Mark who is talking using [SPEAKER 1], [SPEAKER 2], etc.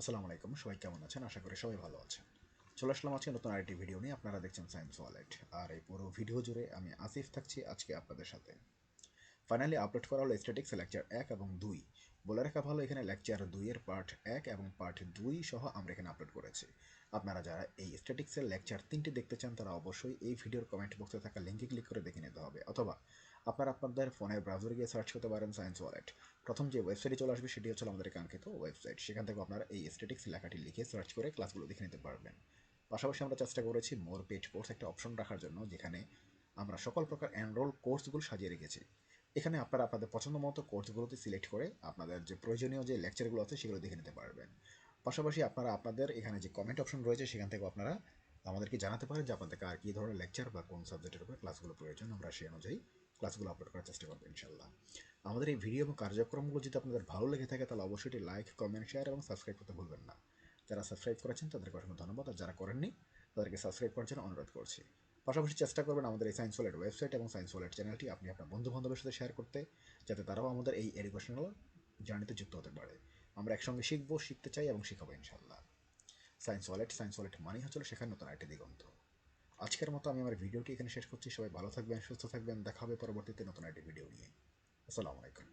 [SPEAKER 1] আসসালামু আলাইকুম, সবাই কেমন আছেন? আশা করি সবাই ভালো আছেন। চলে আসলাম আজকে নতুন আরেকটি ভিডিও নিয়ে। আপনারা দেখছেন সায়েন্স ওয়ালেট আর এই পুরো ভিডিও জুড়ে আমি আসিফ থাকছি আজকে আপনাদের সাথে। ফাইনালি আপলোড করা হলো স্ট্যাটিক্স লেকচার এক এবং দুই। বলে রাখা ভালো, এখানে লেকচার দুইয়ের পার্ট এক এবং পার্ট দুই সহ আমরা এখানে আপলোড করেছি। আপনারা যারা এই স্ট্যাটিক্সের লেকচার তিনটি দেখতে চান, তারা অবশ্যই এই ভিডিওর কমেন্ট বক্সে থাকা লিঙ্কে ক্লিক করে দেখে নিতে হবে। অথবা আপনারা আপনাদের ফোনের ব্রাউজারে গিয়ে সার্চ করতে পারেন সায়েন্স ওয়ালেট প্রথম যে ওয়েবসাইটে চলে আসবে, সেটি হচ্ছে আমাদের কাঙ্ক্ষিত ওয়েবসাইট সেখান থেকে আপনারা এই স্ট্যাটিক্স লেখাটি লিখে সার্চ করে ক্লাসগুলো দেখে নিতে পারবেন। পাশাপাশি আমরা চেষ্টা করেছি মোর পেজ কোর্স একটা অপশন রাখার জন্য, যেখানে আমরা সকল প্রকার এনরোল কোর্সগুলো সাজিয়ে রেখেছি। এখানে আপনারা আপনাদের পছন্দ মতো কোর্সগুলোতে সিলেক্ট করে আপনাদের যে প্রয়োজনীয় যে লেকচারগুলো আছে সেগুলো দেখে নিতে পারবেন। পাশাপাশি আপনারা আপনাদের এখানে যে কমেন্ট অপশন রয়েছে সেখান থেকে আপনারা আমাদেরকে জানাতে পারেন যে আপনাদেরকে আর কী ধরনের লেকচার বা কোন সাবজেক্টের উপরে ক্লাসগুলো প্রয়োজন। আমরা সেই অনুযায়ী ক্লাসগুলো আপলোড করার চেষ্টা করব ইনশাল্লাহ আমাদের এই ভিডিও এবং কার্যক্রমগুলো যদি আপনাদের ভালো লেগে থাকে তাহলে অবশ্যই এটি লাইক কমেন্ট শেয়ার এবং সাবস্ক্রাইব করতে ভুলবেন না। যারা সাবস্ক্রাইব করেছেন তাদেরকে অসংখ্য ধন্যবাদ। আর যারা করেননি তাদেরকে সাবস্ক্রাইব করার জন্য অনুরোধ করছি। পাশাপাশি চেষ্টা করবেন আমাদের এই সায়েন্স ওয়ালেট ওয়েবসাইট এবং সায়েন্স ওয়ালেট চ্যানেলটি আপনি আপনার বন্ধু বান্ধবের সাথে শেয়ার করতে, যাতে তারাও আমাদের এই এডুকেশনাল জার্নিতে যুক্ত হতে পারে। আমরা একসঙ্গে শিখব, শিখতে চাই এবং শিখাবো ইনশাল্লাহ সায়েন্স ওয়ালেট সায়েন্স ওয়ালেট মানেই হচ্ছিল সেখানে নতুন একটি দিগন্ত। আজকের মতো আমি আমার ভিডিওটি এখানে শেষ করছি। সবাই ভালো থাকবেন, সুস্থ থাকবেন। দেখা হবে পরবর্তীতে নতুন একটি ভিডিও নিয়ে। আসসালামু আলাইকুম।